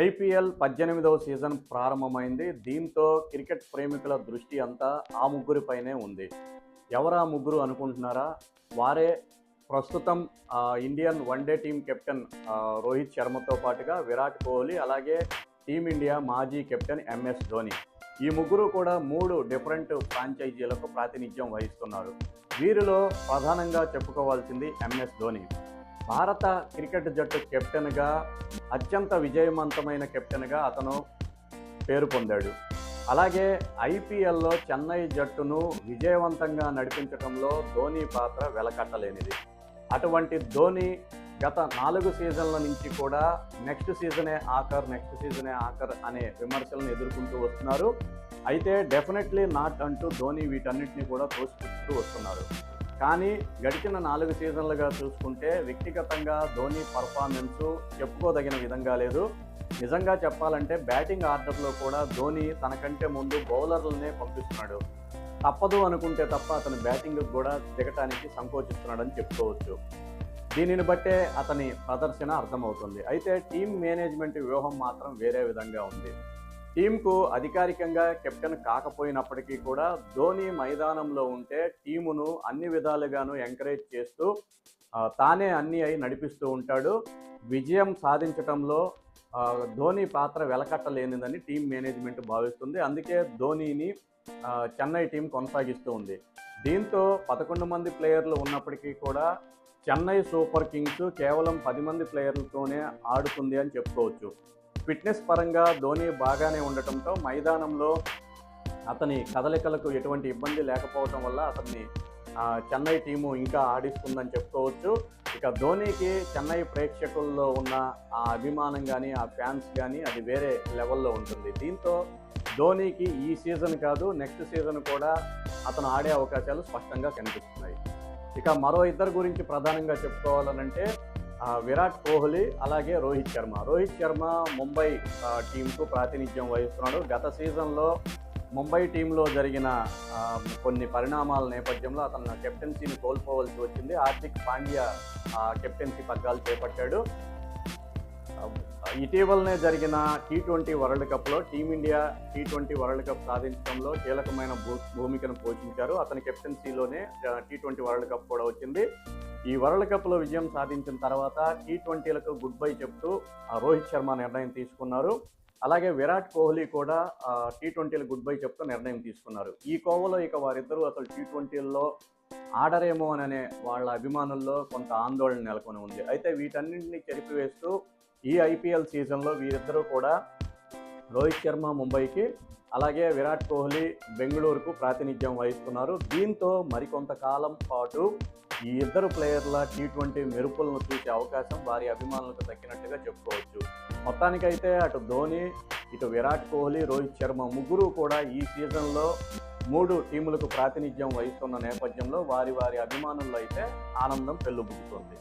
IPL పద్దెనిమిదవ season ప్రారంభమైంది. దీంతో క్రికెట్ ప్రేమికుల దృష్టి అంతా ఆ ముగ్గురిపైనే ఉంది. ఎవరా ముగ్గురు అనుకుంటున్నారా? వారే ప్రస్తుతం Indian one day team captain Rohit శర్మతో పాటుగా విరాట్ కోహ్లీ అలాగే టీమిండియా మాజీ కెప్టెన్ ఎంఎస్ ధోని. ఈ ముగ్గురు కూడా మూడు డిఫరెంట్ ఫ్రాంచైజీలకు ప్రాతినిధ్యం వహిస్తున్నారు. వీరిలో ప్రధానంగా చెప్పుకోవాల్సింది ఎంఎస్ ధోని. భారత క్రికెట్ జట్టు కెప్టెన్గా అత్యంత విజయవంతమైన కెప్టెన్గా అతను పేరు పొందాడు. అలాగే ఐపీఎల్లో చెన్నై జట్టును విజయవంతంగా నడిపించడంలో ధోని పాత్ర వెలకట్టలేనిది. అటువంటి ధోని గత నాలుగు సీజన్ల నుంచి కూడా నెక్స్ట్ సీజనే ఆఖర్ నెక్స్ట్ సీజనే ఆఖర్ అనే విమర్శలను ఎదుర్కొంటూ వస్తున్నారు. అయితే డెఫినెట్లీ నాట్ అంటూ ధోని వీటన్నిటిని కూడా తోసిపుచ్చుతూ వస్తున్నారు. కానీ గడిచిన నాలుగు సీజన్లుగా చూసుకుంటే వ్యక్తిగతంగా ధోని పర్ఫార్మెన్స్ చెప్పుకోదగిన విధంగా లేదు. నిజంగా చెప్పాలంటే బ్యాటింగ్ ఆర్డర్లో కూడా ధోని తనకంటే ముందు బౌలర్లనే పంపిస్తున్నాడు. తప్పదు అనుకుంటే తప్ప అతని బ్యాటింగ్కి కూడా దిగటానికి సంకోచిస్తున్నాడని చెప్పుకోవచ్చు. దీనిని బట్టే అతని ప్రదర్శన అర్థమవుతుంది. అయితే టీం మేనేజ్మెంట్ వ్యూహం మాత్రం వేరే విధంగా ఉంది. టీంకు అధికారికంగా కెప్టెన్ కాకపోయినప్పటికీ కూడా ధోని మైదానంలో ఉంటే టీమును అన్ని విధాలుగాను ఎంకరేజ్ చేస్తూ తానే అన్ని అయి నడిపిస్తూ ఉంటాడు. విజయం సాధించటంలో ధోని పాత్ర వెలకట్టలేనిదని టీం మేనేజ్మెంట్ భావిస్తుంది. అందుకే ధోనిని చెన్నై టీం కొనసాగిస్తూ ఉంది. దీంతో పదకొండు మంది ప్లేయర్లు ఉన్నప్పటికీ కూడా చెన్నై సూపర్ కింగ్స్ కేవలం పది మంది ప్లేయర్లతోనే ఆడుతుంది అని చెప్పుకోవచ్చు. ఫిట్నెస్ పరంగా ధోని బాగానే ఉండటంతో మైదానంలో అతని కదలికలకు ఎటువంటి ఇబ్బంది లేకపోవడం వల్ల అతన్ని చెన్నై టీము ఇంకా ఆడిస్తుందని చెప్పుకోవచ్చు. ఇక ధోనికి చెన్నై ప్రేక్షకుల్లో ఉన్న ఆ అభిమానం కానీ ఆ ఫ్యాన్స్ కానీ అది వేరే లెవెల్లో ఉంటుంది. దీంతో ధోనికి ఈ సీజన్ కాదు నెక్స్ట్ సీజన్ కూడా అతను ఆడే అవకాశాలు స్పష్టంగా కనిపిస్తున్నాయి. ఇక మరో ఇద్దరు గురించి ప్రధానంగా చెప్పుకోవాలనంటే విరాట్ కోహ్లీ అలాగే రోహిత్ శర్మ. రోహిత్ శర్మ ముంబై టీంకు ప్రాతినిధ్యం వహిస్తున్నాడు. గత సీజన్లో ముంబై టీంలో జరిగిన కొన్ని పరిణామాల నేపథ్యంలో అతను కెప్టెన్సీని కోల్పోవలసి వచ్చింది. హార్దిక్ పాండ్యా కెప్టెన్సీ పగ్గాలు చేపట్టాడు. ఇటీవలనే జరిగిన టీ ట్వంటీ వరల్డ్ కప్లో team India T twenty world cup సాధించడంలో కీలకమైన భూ భూమికను పోషించారు. అతని కెప్టెన్సీలోనే టీ ట్వంటీ వరల్డ్ కప్ కూడా వచ్చింది. ఈ వరల్డ్ కప్లో విజయం సాధించిన తర్వాత టీ ట్వంటీలకు గుడ్ బై చెప్తూ రోహిత్ శర్మ నిర్ణయం తీసుకున్నారు. అలాగే విరాట్ కోహ్లీ కూడా టీ ట్వంటీలు గుడ్ బై చెప్తూ నిర్ణయం తీసుకున్నారు. ఈ కోవలో ఇక వారిద్దరూ అసలు టీ ట్వంటీల్లో ఆడరేమో అనే వాళ్ళ అభిమానుల్లో కొంత ఆందోళన నెలకొని ఉంది. అయితే వీటన్నింటినీ చెరిపివేస్తూ ఈ ఐపీఎల్ సీజన్లో వీరిద్దరూ కూడా రోహిత్ శర్మ ముంబైకి అలాగే విరాట్ కోహ్లీ బెంగళూరుకు ప్రాతినిధ్యం వహిస్తున్నారు. దీంతో మరికొంతకాలం పాటు ఈ ఇద్దరు ప్లేయర్ల టీ ట్వంటీ మెరుపులను చూసే అవకాశం వారి అభిమానులకు దక్కినట్టుగా చెప్పుకోవచ్చు. మొత్తానికైతే అటు ధోని ఇటు విరాట్ కోహ్లీ రోహిత్ శర్మ ముగ్గురు కూడా ఈ సీజన్లో మూడు టీములకు ప్రాతినిధ్యం వహిస్తున్న నేపథ్యంలో వారి వారి అభిమానుల్లో అయితే ఆనందం పెళ్ళుబుకుతోంది